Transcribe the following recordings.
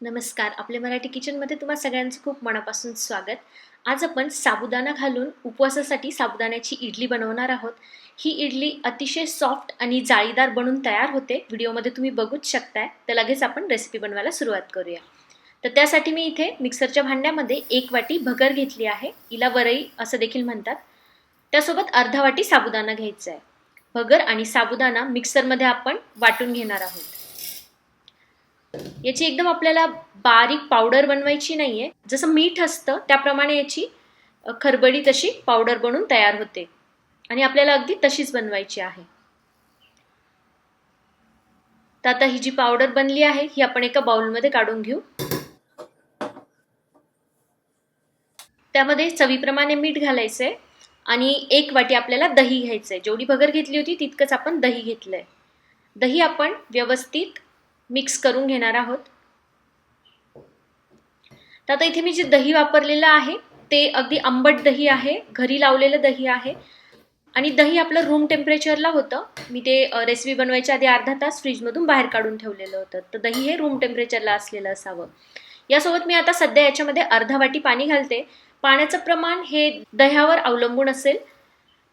नमस्कार. आपल्या मराठी किचनमध्ये तुम्हा सगळ्यांचं खूप मनापासून स्वागत. आज आपण साबुदाणा घालून उपवासासाठी साबुदाण्याची इडली बनवणार आहोत. ही इडली अतिशय सॉफ्ट आणि जाळीदार बनून तयार होते. व्हिडिओमध्ये तुम्ही बघूच शकताय. तर लगेच आपण रेसिपी बनवायला सुरुवात करूया. तर त्यासाठी मी इथे मिक्सरच्या भांड्यामध्ये एक वाटी भगर घेतली आहे. हिला वरई असं देखील म्हणतात. त्यासोबत अर्धा वाटी साबुदाणा घ्यायचा आहे भगर आणि साबुदाणा मिक्सरमध्ये आपण वाटून घेणार आहोत. याची एकदम आपल्याला बारीक पावडर बनवायची नाहीये. जसं मीठ असतं त्याप्रमाणे याची खरबडी तशी पावडर बनून तयार होते. आणि आपल्याला अगदी तशीच बनवायची आहे. तर आता ही जी पावडर बनली आहे ही आपण एका बाउलमध्ये काढून घेऊ. त्यामध्ये चवीप्रमाणे मीठ घालायचंय आणि एक वाटी आपल्याला दही घ्यायचंय. जेवढी भगर घेतली होती तितकंच आपण दही घेतलंय. दही आपण व्यवस्थित मिक्स करून घेणार आहोत. तर आता इथे मी जे दही वापरलेलं आहे ते अगदी आंबट दही आहे घरी लावलेलं दही आहे. आणि दही आपलं रूम टेम्परेचरला होतं. मी ते रेसिपी बनवायच्या आधी अर्धा तास फ्रीजमधून बाहेर काढून ठेवलेलं होतं. तर दही हे रूम टेम्परेचरला असलेलं असावं. यासोबत मी आता सध्या याच्यामध्ये अर्धा वाटी पाणी घालते. पाण्याचं प्रमाण हे दह्यावर अवलंबून असेल.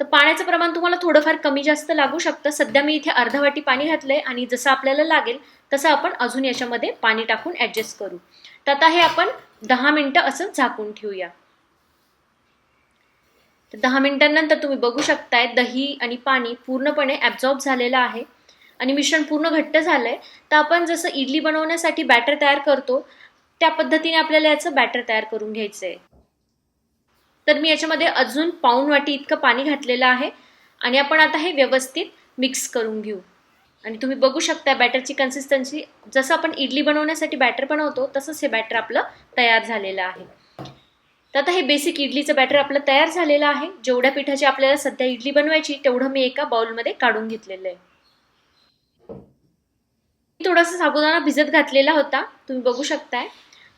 तर पाण्याचं प्रमाण तुम्हाला थोडंफार कमी जास्त लागू शकतं. सध्या मी इथे अर्धा वाटी पाणी घातलंय आणि जसं आपल्याला लागेल तसं आपण अजून याच्यामध्ये पाणी टाकून ॲडजस्ट करू. तर आता हे आपण दहा मिनटं असं झाकून ठेवूया. तर दहा मिनिटांनंतर तुम्ही बघू शकताय दही आणि पाणी पूर्णपणे ॲब्झॉर्ब झालेलं आहे आणि मिश्रण पूर्ण घट्ट झालं आहे तर आपण जसं इडली बनवण्यासाठी बॅटर तयार करतो त्या पद्धतीने आपल्याला याचं बॅटर तयार करून घ्यायचं आहे तर मी याच्यामध्ये अजून पाऊण वाटी इतकं पाणी घातलेलं आहे. आणि आपण आता हे व्यवस्थित मिक्स करून घेऊ. आणि तुम्ही बघू शकता बॅटरची कन्सिस्टन्सी जसं आपण इडली बनवण्यासाठी बॅटर बनवतो तसंच हे बॅटर आपलं तयार झालेलं आहे. तर आता हे बेसिक इडलीचं बॅटर आपलं तयार झालेलं आहे. जेवढ्या पिठाची आपल्याला सध्या इडली बनवायची तेवढं मी एका बाउलमध्ये काढून घेतलेलं आहे. थोडासा साबुदाणा भिजत घातलेला होता. तुम्ही बघू शकताय.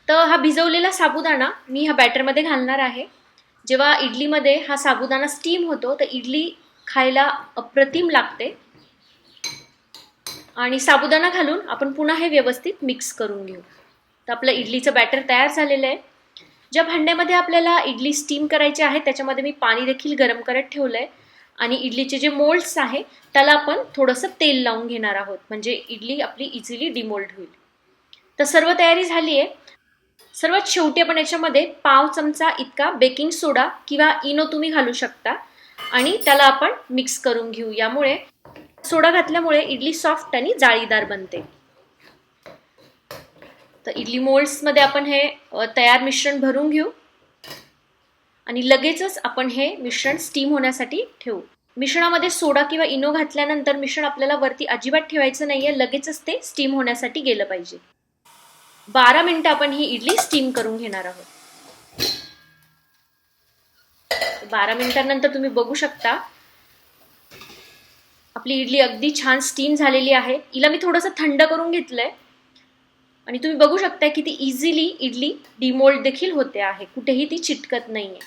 तर हा भिजवलेला साबुदाणा मी ह्या बॅटरमध्ये घालणार आहे. जेव्हा इडलीमध्ये हा साबुदाणा स्टीम होतो तर इडली खायला अप्रतिम लागते. आणि साबुदाणा घालून आपण पुन्हा हे व्यवस्थित मिक्स करून घेऊ. तर आपलं इडलीचं बॅटर तयार झालेलं आहे. ज्या भांड्यामध्ये आपल्याला इडली स्टीम करायची आहे त्याच्यामध्ये मी पाणी देखील गरम करत ठेवलं आहे आणि इडलीचे जे मोल्ड्स आहे त्याला आपण थोडंसं तेल लावून घेणार आहोत. म्हणजे इडली आपली इझिली डिमोल्ड होईल. तर सर्व तयारी झाली आहे. सर्वात शेवटी आपण याच्यामध्ये पाव चमचा इतका बेकिंग सोडा किंवा इनो तुम्ही घालू शकता. आणि त्याला आपण मिक्स करून घेऊ. यामुळे सोडा घातल्यामुळे इडली सॉफ्ट आणि जाळीदार बनते. तर इडली मोल्ड्समध्ये आपण हे तयार मिश्रण भरून घेऊ. आणि लगेचच आपण हे मिश्रण स्टीम होण्यासाठी ठेवू. मिश्रणामध्ये सोडा किंवा इनो घातल्यानंतर मिश्रण आपल्याला वरती अजिबात ठेवायचं नाहीये. लगेचच ते स्टीम होण्यासाठी गेलं पाहिजे. बारा मिनिटं आपण ही इडली स्टीम करून घेणार आहोत. बारा मिनिटांनंतर तुम्ही बघू शकता. आपली इडली अगदी छान स्टीम झालेली आहे. हिला मी थोडंसं थंड करून घेतलंय. आणि तुम्ही बघू शकता की ती इझिली इडली डिमोल्ड देखील होते आहे. कुठेही ती चिटकत नाहीये.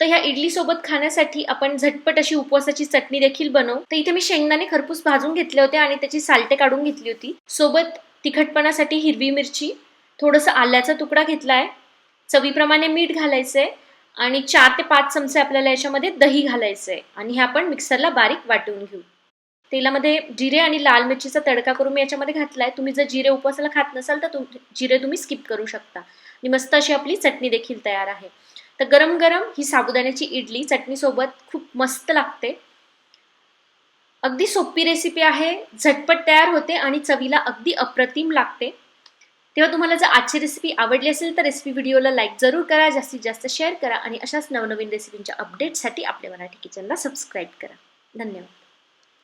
तर ह्या इडली सोबत खाण्यासाठी आपण झटपट अशी उपवासाची चटणी देखील बनवू. तर इथे मी शेंगदाणे खरपूस भाजून घेतले होते आणि त्याची सालटे काढून घेतली होती. सोबत तिखटपणासाठी हिरवी मिरची थोडंसं आल्याचा तुकडा घेतला आहे चवीप्रमाणे मीठ घालायचं आहे आणि चार ते पाच चमचे आपल्याला याच्यामध्ये दही घालायचंय आणि हे आपण मिक्सरला बारीक वाटून घेऊ. तेलामध्ये जिरे आणि लाल मिरचीचा तडका करून मी याच्यामध्ये घातलाय. तुम्ही जर जिरे उपवासाला खात नसाल तर तुम जिरे तुम्ही स्किप करू शकता. आणि मस्त अशी आपली चटणी देखील तयार आहे. तर गरम गरम ही साबुदाण्याची इडली चटणीसोबत खूप मस्त लागते. अगदी सोपी रेसिपी आहे झटपट तयार होते आणि चवीला अगदी अप्रतिम लागते. तेव्हा तुम्हाला जर आजची रेसिपी आवडली असेल तर रेसिपी व्हिडिओला लाईक जरूर करा जास्तीत जास्त शेअर करा आणि अशाच नवनवीन रेसिपींच्या अपडेटसाठी आपल्या मराठी किचनला सबस्क्राईब करा. धन्यवाद.